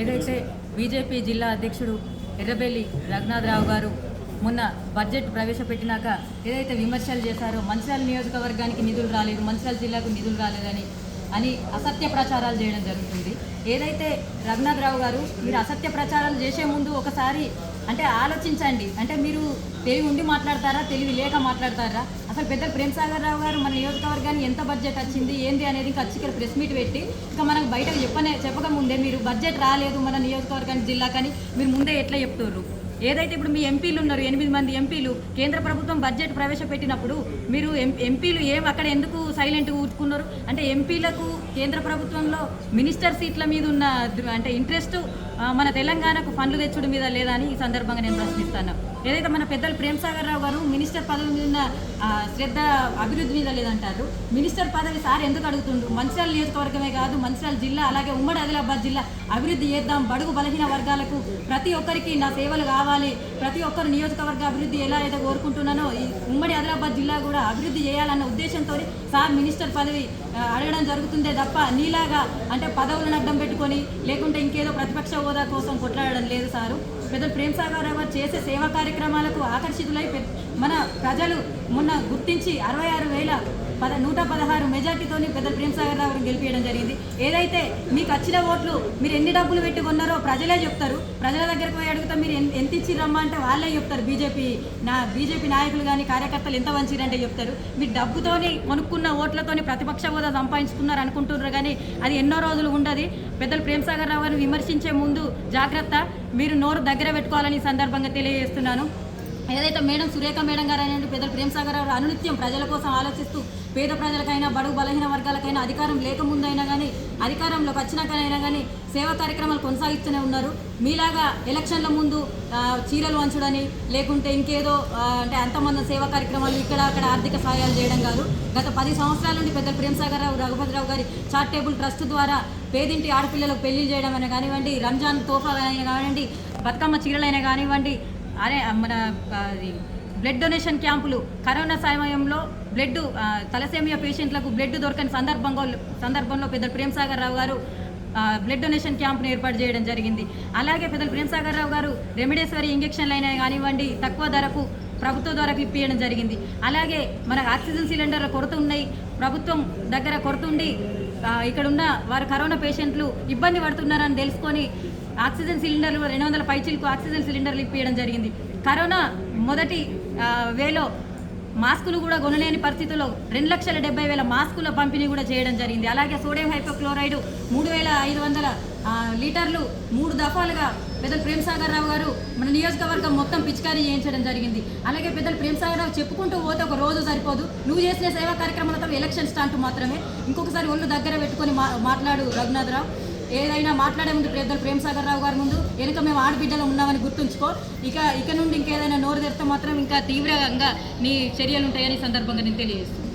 ఏదైతే బీజేపీ జిల్లా అధ్యక్షుడు ఎర్రబెల్లి రఘునాథరావు గారు మొన్న బడ్జెట్ ప్రవేశపెట్టినాక ఏదైతే విమర్శలు చేశారో మంచిర్యాల నియోజకవర్గానికి నిధులు రాలేదు మంచిర్యాల జిల్లాకు నిధులు రాలేదని అని అసత్య ప్రచారాలు చేయడం జరుగుతుంది. ఏదైతే రఘునాథరావు గారు మీరు అసత్య ప్రచారాలు చేసే ముందు ఒకసారి అంటే ఆలోచించండి. అంటే మీరు తెలివి ఉండి మాట్లాడతారా తెలివి లేక మాట్లాడతారా? అసలు పెద్ద ప్రేమ్ సాగర్ రావు గారు మన నియోజకవర్గానికి ఎంత బడ్జెట్ వచ్చింది ఏంది అనేది ఇంకా ఖచ్చితంగా ప్రెస్ మీట్ పెట్టి ఇంకా మనకు బయటకు చెప్పనే చెప్పక ముందే మీరు బడ్జెట్ రాలేదు మన నియోజకవర్గానికి జిల్లాకని మీరు ముందే ఎట్లా చెప్తున్నారు ఏదైతే ఇప్పుడు మీ ఎంపీలు ఉన్నారు ఎనిమిది మంది ఎంపీలు కేంద్ర ప్రభుత్వం బడ్జెట్ ప్రవేశపెట్టినప్పుడు మీరు ఎం ఎంపీలు ఏం అక్కడ ఎందుకు సైలెంట్గా ఊరుకున్నారు అంటే ఎంపీలకు కేంద్ర ప్రభుత్వంలో మినిస్టర్ సీట్ల మీద ఉన్న అంటే ఇంట్రెస్ట్ మన తెలంగాణకు ఫండ్లు తెచ్చుడు మీద లేదా అని ఈ సందర్భంగా నేను ప్రశ్నిస్తాను. ఏదైతే మన పెద్దలు ప్రేమ్ సాగర్ రావు గారు మినిస్టర్ పదవి మీద ఉన్న శ్రద్ధ అభివృద్ధి మీద లేదంటారు. మినిస్టర్ పదవి సార్ ఎందుకు అడుగుతుండ్రు? మంచిర్యాల నియోజకవర్గమే కాదు మంచిర్యాల జిల్లా అలాగే ఉమ్మడి ఆదిలాబాద్ జిల్లా అభివృద్ధి చేద్దాం. బడుగు బలహీన వర్గాలకు ప్రతి ఒక్కరికి నా సేవలు కావాలి. ప్రతి ఒక్కరు నియోజకవర్గ అభివృద్ధి ఎలా అయితే కోరుకుంటున్నానో ఈ ఉమ్మడి ఆదిలాబాద్ జిల్లా కూడా అభివృద్ధి చేయాలన్న ఉద్దేశంతో సార్ మినిస్టర్ పదవి అడగడం జరుగుతుందే తప్ప నీలాగా అంటే పదవులను అడ్డం పెట్టుకొని లేకుంటే ఇంకేదో ప్రతిపక్ష హోదా కోసం కొట్లాడడం లేదు సారు. పెద్ద ప్రేమ్ సాగర్ రావు గారు చేసే సేవా కార్యక్రమాలకు ఆకర్షితులై మన ప్రజలు మొన్న గుర్తించి అరవై ఆరు వేల పద నూట పదహారు మెజార్టీతోని పెద్ద ప్రేమ్ సాగర్ రావు గెలిపించడం జరిగింది. ఏదైతే మీకు వచ్చిన ఓట్లు మీరు ఎన్ని డబ్బులు పెట్టుకున్నారో ప్రజలే చెప్తారు. ప్రజల దగ్గరకు పోయి అడుగుతా మీరు ఎన్- ఎంత ఇచ్చిరమ్మా అంటే వాళ్ళే చెప్తారు. బీజేపీ నా బీజేపీ నాయకులు కానీ కార్యకర్తలు ఎంత వంచిరంటే చెప్తారు. మీరు డబ్బుతోని కొనుక్కున్న ఓట్లతోని ప్రతిపక్ష హోదా సంపాదించుకున్నారు అనుకుంటున్నారు కానీ అది ఎన్నో రోజులు ఉండదు. పెద్దలు ప్రేమ్ సాగర్ రావు గారిని విమర్శించే ముందు జాగ్రత్త మీరు నోరు దగ్గర పెట్టుకోవాలని సందర్భంగా తెలియజేస్తున్నాను. ఏదైతే మేడం సురేఖ మేడం గారు అనేది పెద్దలు ప్రేమ్ సాగర్ గారు అనునిత్యం ప్రజల కోసం ఆలోచిస్తూ పేద ప్రజలకైనా బడుగు బలహీన వర్గాలకైనా అధికారం లేకముందైనా కానీ అధికారంలోకి వచ్చినాకైనా కానీ సేవా కార్యక్రమాలు కొనసాగిస్తూనే ఉన్నారు. మీలాగా ఎలక్షన్ల ముందు చీరలు వంచడని లేకుంటే ఇంకేదో అంటే అంతమంది సేవా కార్యక్రమాలు ఇక్కడ అక్కడ ఆర్థిక సహాయాలు చేయడం కాదు. గత పది సంవత్సరాల నుండి పెద్ద ప్రేమసాగర్ రావు రఘుపతిరావు గారి చార్టేబుల్ ట్రస్ట్ ద్వారా పేదింటి ఆడపిల్లలకు పెళ్ళి చేయడం అయినా కానివ్వండి రంజాన్ తోఫా అయినా కానివ్వండి బతుకమ్మ చీరలైనా కానివ్వండి అరే మన బ్లడ్ డొనేషన్ క్యాంపులు. కరోనా సమయంలో బ్లడ్ తలసేమియా పేషెంట్లకు బ్లడ్ దొరకని సందర్భంగా సందర్భంలో పెద్ద ప్రేమ్ సాగర్ రావు గారు బ్లడ్ డొనేషన్ క్యాంప్ను ఏర్పాటు చేయడం జరిగింది. అలాగే పెద్దలు ప్రేమ్ సాగర్ రావు గారు రెమిడేశ్వరి ఇంజక్షన్లు అయినా కానివ్వండి తక్కువ ధరకు ప్రభుత్వ ద్వారా ఇప్పించడం జరిగింది. అలాగే మనకు ఆక్సిజన్ సిలిండర్ల కొరత ఉన్నాయి. ప్రభుత్వం దగ్గర కొరత ఉండి ఇక్కడ ఉన్న వారు కరోనా పేషెంట్లు ఇబ్బంది పడుతున్నారని తెలుసుకొని ఆక్సిజన్ సిలిండర్లు రెండు వందల పైచీలకు ఆక్సిజన్ సిలిండర్లు ఇప్పించడం జరిగింది. కరోనా మొదటి వేలో మాస్కులు కూడా కొనలేని పరిస్థితుల్లో రెండు లక్షల డెబ్బై వేల మాస్కుల పంపిణీ కూడా చేయడం జరిగింది. అలాగే సోడియం హైపోక్లోరైడ్ మూడు వేల ఐదు వందల లీటర్లు మూడు దఫాలుగా పెద్దలు ప్రేమ్ సాగర్ రావు గారు మన నియోజకవర్గం మొత్తం పిచికారీ చేయించడం జరిగింది. అలాగే పెద్దలు ప్రేమ్ సాగర్ రావు చెప్పుకుంటూ పోతే ఒక రోజు సరిపోదు. నువ్వు చేసిన సేవా కార్యక్రమాలతో ఎలక్షన్ స్టాంట్ మాత్రమే. ఇంకొకసారి ఒళ్ళు దగ్గర పెట్టుకొని మా మాట్లాడు రఘునాథరావు. ఏదైనా మాట్లాడే ముందు పెద్దలు ప్రేమసాగర్ రావు గారి ముందు వెనుక మేము ఆడబిడ్డలు ఉన్నామని గుర్తుంచుకో. ఇక ఇక నుండి ఇంకేదైనా నోరు తెరిస్తే మాత్రం ఇంకా తీవ్రంగా నీ చర్యలు ఉంటాయని సందర్భంగా నేను తెలియజేస్తున్నాను.